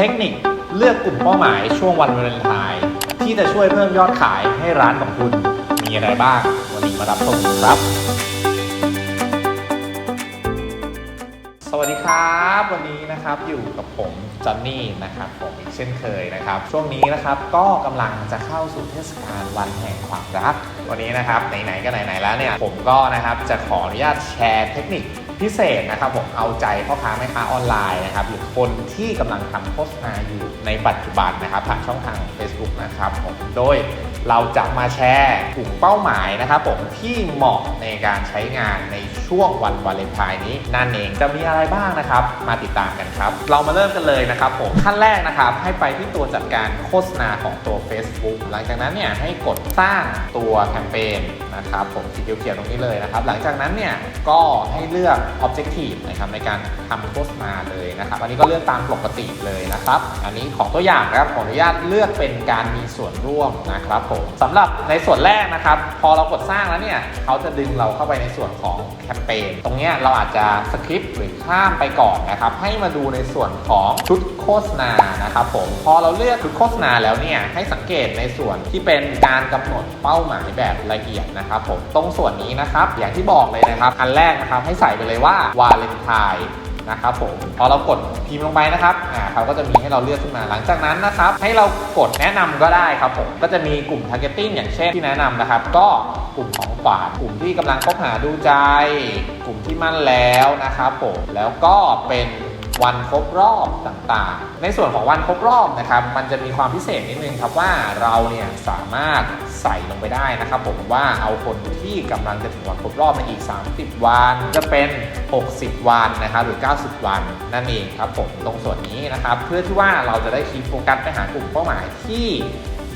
เทคนิคเลือกกลุ่มเป้าหมายช่วงวันวาเลนไทน์ที่จะช่วยเพิ่มยอดขายให้ร้านของคุณมีอะไรบ้าง วันนี้มารับชมครับ สวัสดีครับ วันนี้นะครับอยู่กับผมจอนนี่นะครับผมอีกเช่นเคยนะครับ ช่วงนี้นะครับก็กำลังจะเข้าสู่เทศกาลวันแห่งความรัก วันนี้นะครับไหนๆก็ไหนๆแล้วเนี่ยผมก็นะครับจะขออนุญาตแชร์เทคนิคพิเศษนะครับผมเอาใจพ่อค้าแม่ค้าออนไลน์นะครับหรือคนที่กำลังทำโฆษณาอยู่ในปัจจุบันนะครับผ่านช่องทาง Facebook นะครับผมโดยเราจะมาแชร์กลุ่มเป้าหมายนะครับผมที่เหมาะในการใช้งานในช่วงวันวาเลนไทน์นี้นั่นเองจะมีอะไรไรบ้างนะครับ มาติดตามกันครับ เรามาเริ่มกันเลยนะครับผมขั้นแรกนะครับ ให้ไปที่ตัวจัดการโฆษณาของตัว Facebook หลังจากนั้นเนี่ยให้กดสร้างตัวแคมเปญนะครับผมสีเขียวๆตรงนี้เลยนะครับ หลังจากนั้นเนี่ยก็ให้เลือก Objective นะครับในการทำโฆษณาเลยนะครับอันนี้ก็เลือกตามปกติเลยนะครับ อันนี้ของตัวอย่างนะครับขออนุญาตเลือกเป็นการมีส่วนร่วมนะครับผมสำหรับในส่วนแรกนะครับ พอเรากดสร้างแล้วเนี่ยเขาจะดึงเราเข้าไปในส่วนของแคมเปญตรงเนี้ยเราอาจจะสคริปต์หรือข้ามไปก่อนนะครับ ให้มาดูในส่วนของชุดโฆษณานะครับผมพอเราเลือกชุดโฆษณาแล้วเนี่ยให้สังเกตในส่วนที่เป็นการกำหนดเป้าหมายแบบละเอียดนะครับผมตรงส่วนนี้นะครับอย่างที่บอกเลยนะครับอันแรกนะครับให้ใส่ไปเลยว่าวาเลนไทน์ นะครับผมพอเรากดพิมพ์ลงไปนะครับอ่าเขาก็จะมีให้เราเลือกขึ้นมาหลังจากนั้นนะครับ ให้เรากดแนะนำก็ได้ครับผมก็จะมีกลุ่ม targeting อย่างเช่นที่แนะนำนะครับ ก็กลุ่มของขวานกลุ่มที่กำลังคบหาดูใจ กลุ่มที่มั่นแล้วนะครับผมแล้วก็เป็น วันครบรอบต่างๆ ในส่วนของวันครบรอบนะครับ มันจะมีความพิเศษนิดนึงครับว่าเราเนี่ยสามารถใส่ลงไปได้นะครับผมว่าเอาคนที่กำลังจะถึงวันครบรอบในอีก 30 วันจะเป็น 60 วันนะครับหรือ 90 วันนั่นเองครับผมตรงส่วนนี้นะครับ เพื่อที่ว่าเราจะได้คีโฟกัสไปหากลุ่มเป้าหมายที่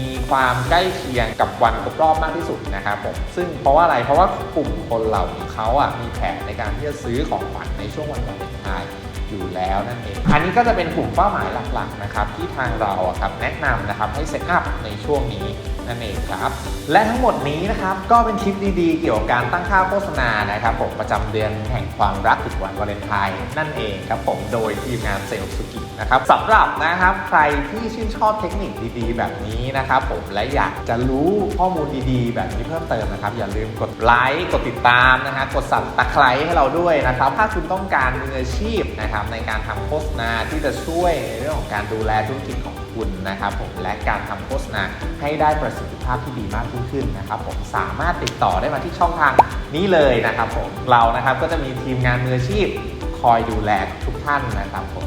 มีความใกล้เคียงกับวันครบรอบมากที่สุดนะครับผมซึ่งเพราะว่าอะไรเพราะว่ากลุ่มคนเหล่านี้เขาอะมีแผนในการที่จะซื้อของขวัญในช่วงวันวาเลนไทน์อยู่แล้วนั่นเอง อันนี้ก็จะเป็นกลุ่มเป้าหมายหลักๆนะครับที่ทางเราอะครับแนะนำนะครับให้เซตอัพในช่วงนี้นั่นเองครับและทั้งหมดนี้นะครับก็เป็นทิปดีๆ เกี่ยวกับการตั้งค่าโฆษณานะครับผมประจำเดือนแห่งความรักถึงวันวาเลนไทน์นั่นเองครับผมโดยทีมงานเซลล์สุกิ นะครับสำหรับนะครับใครที่ชื่นชอบเทคนิคดีๆ แบบนี้นะครับผมและอยากจะรู้ข้อมูลดีๆ แบบนี้เพิ่มเติมนะครับ อย่าลืมกดไลค์กดติดตามนะฮะกดสั่นตะไคร้ให้เราด้วยนะครับ ถ้าคุณต้องการมืออาชีพนะครับในการทำโฆษณาที่จะช่วยในเรื่องของการดูแลธุรกิจของคุณนะครับผมและการทำโฆษณาให้ได้ประสิทธิภาพที่ดีมากยิ่งขึ้นนะครับผมสามารถติดต่อได้มาที่ช่องทางนี้เลยนะครับผมเรานะครับก็จะมีทีมงานมืออาชีพคอยดูแลทุกท่านนะครับผม